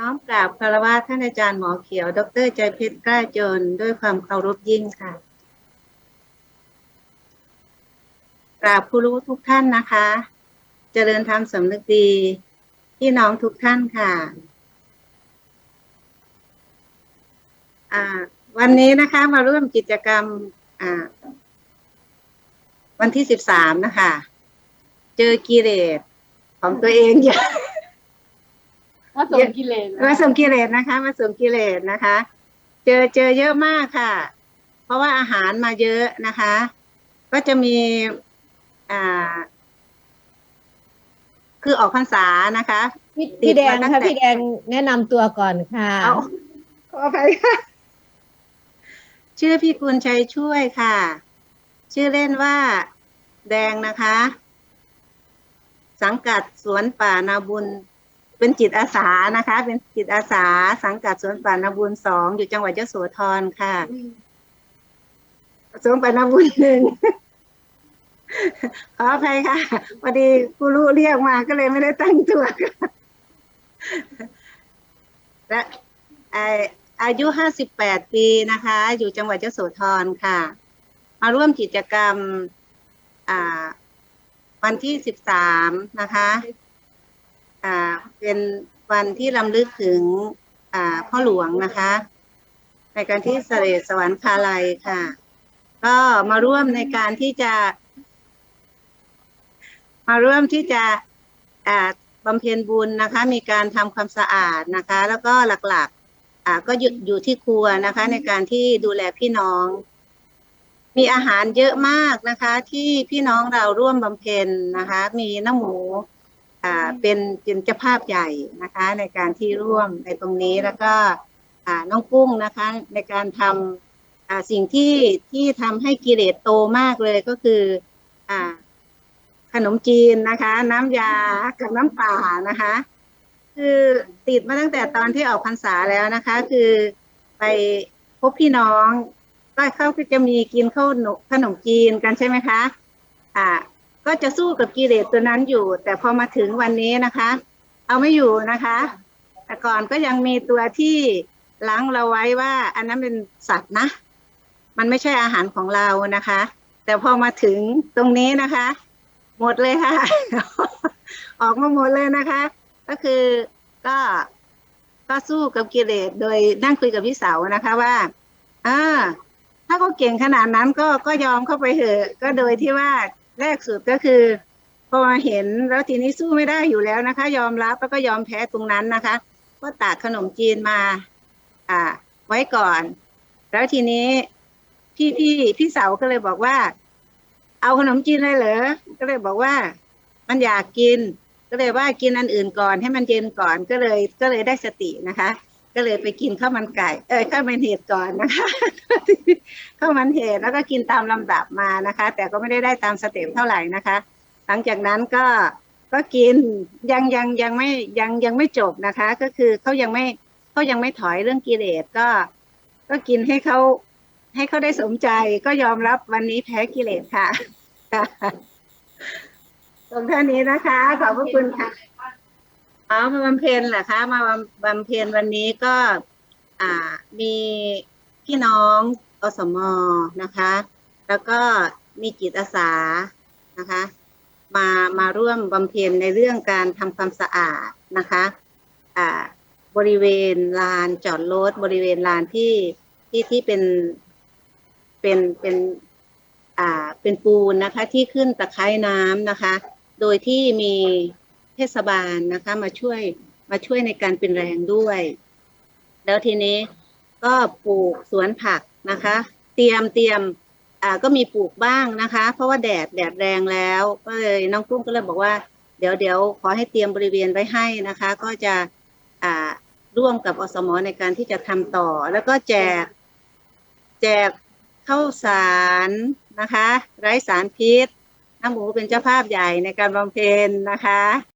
น้อมกราบคารวะท่านอาจารย์หมอเขียว ดรใจเพชรกล้าจนด้วยความเคารพยิ่งค่ะ กราบผู้รู้ทุกท่านนะคะ เจริญธรรมสำนึกดีพี่น้องทุกท่านค่ะ วันนี้นะคะมาร่วมกิจกรรมวันที่สิบสามนะคะ เจอกิเลสของตัวเองเยอะ ว่าสมกิเลสนะมาสมกิเลสนะคะ มาสมกิเลสนะคะ เจอเจอเยอะมากค่ะ เพราะว่าอาหารมาเยอะนะคะ ก็จะมีอ่า คือออกพรรษานะคะพี่ติดพี่แดงมาตั้งค่ะแต่พี่แดงแนะนำตัวก่อนค่ะเอาขออภัยค่ะชื่อพี่กุลชัยช่วยค่ะ ชื่อเล่นว่าแดงนะคะ สังกัดสวนป่านาบุญ เป็นจิตอาสานะคะ เป็นจิตอาสาสังกัดสวนป่านาบุญสองอยู่จังหวัดยโสธรค่ะสวนป่านาบุญหนึ่งขออภัยค่ะพอดีกูรู้เรียกมาก็เลยไม่ได้ตั้งตัวและอายุห้าสิบแปดปีนะคะ อยู่จังหวัดยโสธรค่ะ มาร่วมกิจกรรมอ่าวันที่สิบสามนะคะ อ่าเป็นวันที่ลำลึกถึงอ่าพ่อหลวงนะคะ ในการที่เสด็จสวรรคาลัยค่ะ ก็มาร่วมในการที่จะ มาร่วมที่จะอ่าบำเพ็ญบุญนะคะ มีการทำความสะอาดนะคะ แล้วก็หลักๆอ่าก็อยู่อยู่ที่ครัวนะคะ ในการที่ดูแลพี่น้อง มีอาหารเยอะมากนะคะ ที่พี่น้องเราร่วมบำเพ็ญนะคะ มีน้ำหมู เป็นเป็นเจ้าภาพใหญ่นะคะในการที่ร่วมในตรงนี้แล้วก็อ่าน้องกุ้งนะคะในการทำอ่าสิ่งที่ที่ทำให้กิเลสโตมากเลยก็คืออ่าขนมจีนนะคะ น้ำยากับน้ำป่านะคะ คือติดมาตั้งแต่ตอนที่ออกพรรษาแล้วนะคะ คือไปพบพี่น้องก็เขาก็จะมีกินข้าวหนมขนมจีนกันใช่ไหมคะ อ่า ก็จะสู้กับกิเลสตัวนั้นอยู่ แต่พอมาถึงวันนี้นะคะ เอาไม่อยู่นะคะ แต่ก่อนก็ยังมีตัวที่ล้างเราไว้ว่า อันนั้นเป็นสัตว์นะ มันไม่ใช่อาหารของเรานะคะ แต่พอมาถึงตรงนี้นะคะ หมดเลยค่ะ ออกมาหมดเลยนะคะ ก็คือก็ก็สู้กับกิเลสโดยนั่งคุยกับพี่สาวนะคะว่าอ่าถ้าเขาเก่งขนาดนั้นก็ก็ยอมเข้าไปเถอะ ก็โดยที่ว่า แรกสุดก็คือ พอมาเห็นแล้วทีนี้สู้ไม่ได้อยู่แล้วนะคะ ยอมรับแล้วก็ยอมแพ้ตรงนั้นนะคะ ก็ตากขนมจีนมา อ่า ไว้ก่อน แล้วทีนี้พี่พี่พี่เสาวก็เลยบอกว่า เอาขนมจีนเลยเหรอก็เลยบอกว่า มันอยากกิน ก็เลยว่ากินอันอื่นก่อนให้มันเย็นก่อนก็เลยก็เลยได้สตินะคะ ก็เลยไปกินข้าวมันไก่ เอ้ยข้าวมันเห็ดก่อนนะคะข้าวมันเห็ดแล้วก็กินตามลำดับมานะคะ แต่ก็ไม่ได้ได้ตามสเต็ปเท่าไหร่นะคะ หลังจากนั้นก็ก็กินยังยังยังไม่ยังยังไม่จบนะคะ ก็คือเขายังไม่เขายังไม่ถอยเรื่องกิเลสก็ ก็กินให้เขาให้เขาได้สมใจก็ยอมรับวันนี้แพ้กิเลสค่ะตรงท่านี้นะคะ ขอบพระคุณค่ะ อ๋อมาบำเพ็ญเหรอคะ มาบำบำเพ็ญวันนี้ก็อ่ามีพี่น้องอสมนะคะ แล้วก็มีจิตอาสานะคะ มามาร่วมบำเพ็ญในเรื่องการทำความสะอาดนะคะอ่าบริเวณลานจอดรถบริเวณลานที่ที่ที่เป็นเป็นเป็นอ่าเป็นปูนนะคะ ที่ขึ้นตะไคร่น้ำนะคะ โดยที่มี ทศบาลนะคะมาช่วยมาช่วยในการเป็นแรงด้วย แล้วทีนี้ก็ปลูกสวนผักนะคะ เตรียมเตรียมอ่าก็มีปลูกบ้างนะคะ เพราะว่าแดดแดดแรงแล้วก็เลยน้องกุ้งก็เลยบอกว่า เดี๋ยวเดี๋ยวขอให้เตรียมบริเวณไว้ให้นะคะ ก็จะอ่าร่วมกับอสมในการที่จะทำต่อ แล้วก็แจก แจกข้าวสารนะคะ ไร้สารพิษน้ำหมูเป็นเจ้าภาพใหญ่ในการบำเพ็ญนะคะ